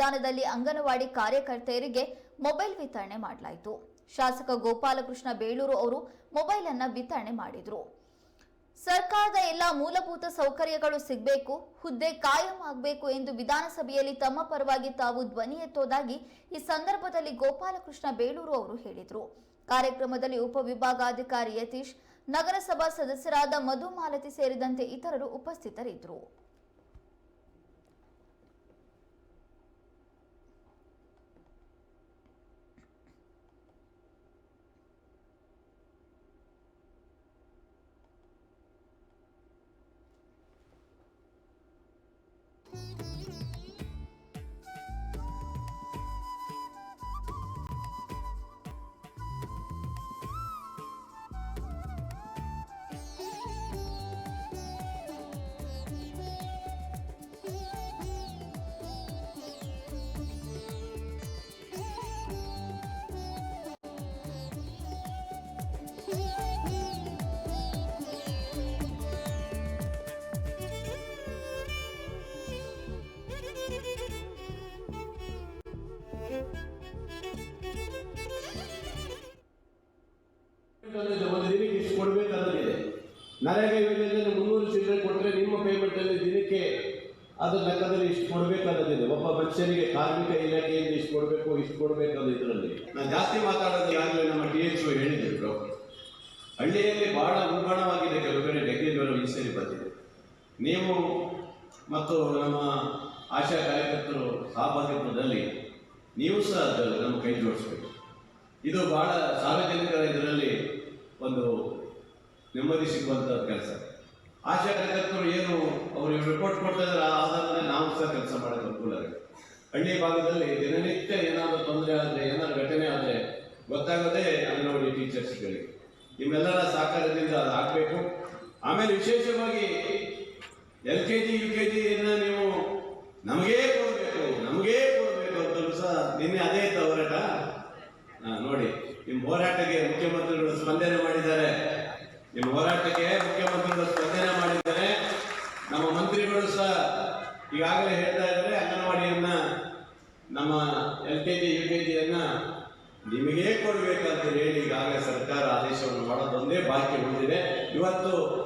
ಮೈದಾನದಲ್ಲಿ ಅಂಗನವಾಡಿ ಕಾರ್ಯಕರ್ತೆಯರಿಗೆ ಮೊಬೈಲ್ ವಿತರಣೆ ಮಾಡಲಾಯಿತು. ಶಾಸಕ ಗೋಪಾಲಕೃಷ್ಣ ಬೇಳೂರು ಅವರು ಮೊಬೈಲ್ ಅನ್ನ ವಿತರಣೆ ಮಾಡಿದ್ರು. ಸರ್ಕಾರದ ಎಲ್ಲ ಮೂಲಭೂತ ಸೌಕರ್ಯಗಳು ಸಿಗಬೇಕು, ಹುದ್ದೆ ಕಾಯಂ ಆಗಬೇಕು ಎಂದು ವಿಧಾನಸಭೆಯಲ್ಲಿ ತಮ್ಮ ಪರವಾಗಿ ತಾವು ಧ್ವನಿ ಎತ್ತೋದಾಗಿ ಈ ಸಂದರ್ಭದಲ್ಲಿ ಗೋಪಾಲಕೃಷ್ಣ ಬೇಳೂರು ಅವರು ಹೇಳಿದರು. ಕಾರ್ಯಕ್ರಮದಲ್ಲಿ ಉಪವಿಭಾಗಾಧಿಕಾರಿ ಯತೀಶ್, ನಗರಸಭಾ ಸದಸ್ಯರಾದ ಮಧು ಮಾಲತಿ ಸೇರಿದಂತೆ ಇತರರು ಉಪಸ್ಥಿತರಿದ್ದರು. ಒಂದು ದಿನಕ್ಕೆ ಇಷ್ಟು ಕೊಡ್ಬೇಕು ಅನ್ನೋದಿದೆ ನರೇಗಾ ಯೋಜನೆಯಲ್ಲಿ ಮುನ್ನೂರು ಚಿಲ್ಲರೆ ಕೊಟ್ಟರೆ ನಿಮ್ಮ ಪೇಮೆಂಟಲ್ಲಿ ದಿನಕ್ಕೆ ಅದು ಲೆಕ್ಕದಲ್ಲಿ ಇಷ್ಟು ಕೊಡ್ಬೇಕು ಅನ್ನೋದಿದೆ ಒಬ್ಬ ಮನುಷ್ಯನಿಗೆ ಕಾರ್ಮಿಕ ಇಲಾಖೆಯಿಂದ ಇಷ್ಟು ಕೊಡಬೇಕು ಇಷ್ಟು ಕೊಡಬೇಕು ಅನ್ನೋ ಇದರಲ್ಲಿ. ನಾನು ಜಾಸ್ತಿ ಮಾತಾಡೋದು ಈಗಾಗಲೇ ನಮ್ಮ ಟಿ ಎಚ್ ಹೇಳಿದ್ರು. ಹಳ್ಳಿಯಲ್ಲಿ ಬಹಳ ಉಲ್ಬಣವಾಗಿದೆ ಕೆಲವು ಕಡೆ ಡೆಗ್ಗಿಗಳು ಈ ಸರಿ ಬಂದಿದೆ. ನೀವು ಮತ್ತು ನಮ್ಮ ಆಶಾ ಕಾರ್ಯಕರ್ತರು ಸಹಭಾಗಿತ್ವದಲ್ಲಿ ನೀವು ಸಹ ನಮ್ಮ ಕೈ ಜೋಡಿಸ್ಬೇಕು. ಇದು ಬಹಳ ಸಾರ್ವಜನಿಕರ ಇದರಲ್ಲಿ ಒಂದು ನೆಮ್ಮದಿ ಸಿಗುವಂತ ಕೆಲಸ. ಆಶಾ ಕಾರ್ಯಕರ್ತರು ಏನು ಅವರು ರಿಪೋರ್ಟ್ ಕೊಡ್ತಾ ಇದ್ದಾರೆ ಆ ಆಧಾರದ ನಾವು ಸಹ ಕೆಲಸ ಮಾಡೋದು ಅನುಕೂಲ ಹಳ್ಳಿ ಭಾಗದಲ್ಲಿ ದಿನನಿತ್ಯ ಏನಾದರೂ ತೊಂದರೆ ಆದರೆ, ಏನಾದರೂ ಘಟನೆ ಆದರೆ ಗೊತ್ತಾಗೋದೇ ಅಂಗನವಾಡಿ ಟೀಚರ್ಸ್ಗಳಿಗೆ ನಿಮ್ಮೆಲ್ಲರ ಸಹಕಾರದಿಂದ ಅದು ಆಗಬೇಕು. ಆಮೇಲೆ ವಿಶೇಷವಾಗಿ L K G U K ಜಿಯನ್ನು ನೀವು ನಮಗೇ ಕೊಡಬೇಕು ನಮಗೇ ಕೊಡಬೇಕು ಅಂತಲೂ ಸಹ ನಿನ್ನೆ ಅದೇ ಇತ್ತು ಹೋರಾಟ ಹಾ, ನೋಡಿ ನಿಮ್ಮ ಹೋರಾಟಕ್ಕೆ ಮುಖ್ಯಮಂತ್ರಿಗಳು ಸ್ಪಂದನೆ ಮಾಡಿದ್ದಾರೆ ನಿಮ್ಮ ಹೋರಾಟಕ್ಕೆ ಮುಖ್ಯಮಂತ್ರಿಗಳು ಸ್ಪಂದನೆ ಮಾಡಿದ್ದಾರೆ. ನಮ್ಮ ಮಂತ್ರಿಗಳು ಸಹ ಈಗಾಗಲೇ ಹೇಳ್ತಾ ಇದ್ದಾರೆ, ಅಂಗನವಾಡಿಯನ್ನ, ನಮ್ಮ L K G, U K ಜಿಯನ್ನ ನಿಮಗೇ ಕೊಡಬೇಕಂತ ಹೇಳಿ ಈಗಾಗಲೇ ಸರ್ಕಾರ ಆದೇಶವನ್ನು ಮಾಡೋದೊಂದೇ ಬಾಕಿ ಉಳಿದಿದೆ. ಇವತ್ತು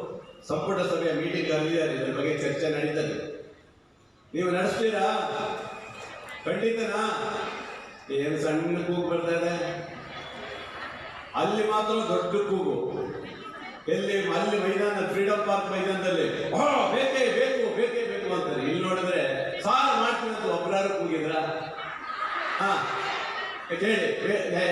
ಸಂಪುಟ ಸಭೆಯ ಮೀಟಿಂಗ್ ಕರೆದಿದ್ದಾರೆ ಅದರ ಬಗ್ಗೆ ಚರ್ಚೆ ನಡೀತದೆ. ನೀವು ನಡೆಸ್ತೀರಾ? ಖಂಡಿತನಾ? ಏನು ಸಣ್ಣ ಕೂಗು ಬರ್ತಾ ಇದೆ? ಅಲ್ಲಿ ಮಾತ್ರ ದೊಡ್ಡ ಕೂಗು. ಎಲ್ಲಿ ಅಲ್ಲಿ ಮೈದಾನ ಫ್ರೀಡಮ್ ಪಾರ್ಕ್ ಮೈದಾನದಲ್ಲಿ? "ಆ, ಬೇಕೇ ಬೇಕು ಬೇಕೇ ಬೇಕು ಅಂತಾರೆ. ಇಲ್ಲಿ ನೋಡಿದ್ರೆ ಸಾಲ ಮಾಡ್ತೀನಿ ಅಂತ ಒಬ್ಬರಾರು ಕೂಗಿದ್ರ? ಹಾ ಬೇ-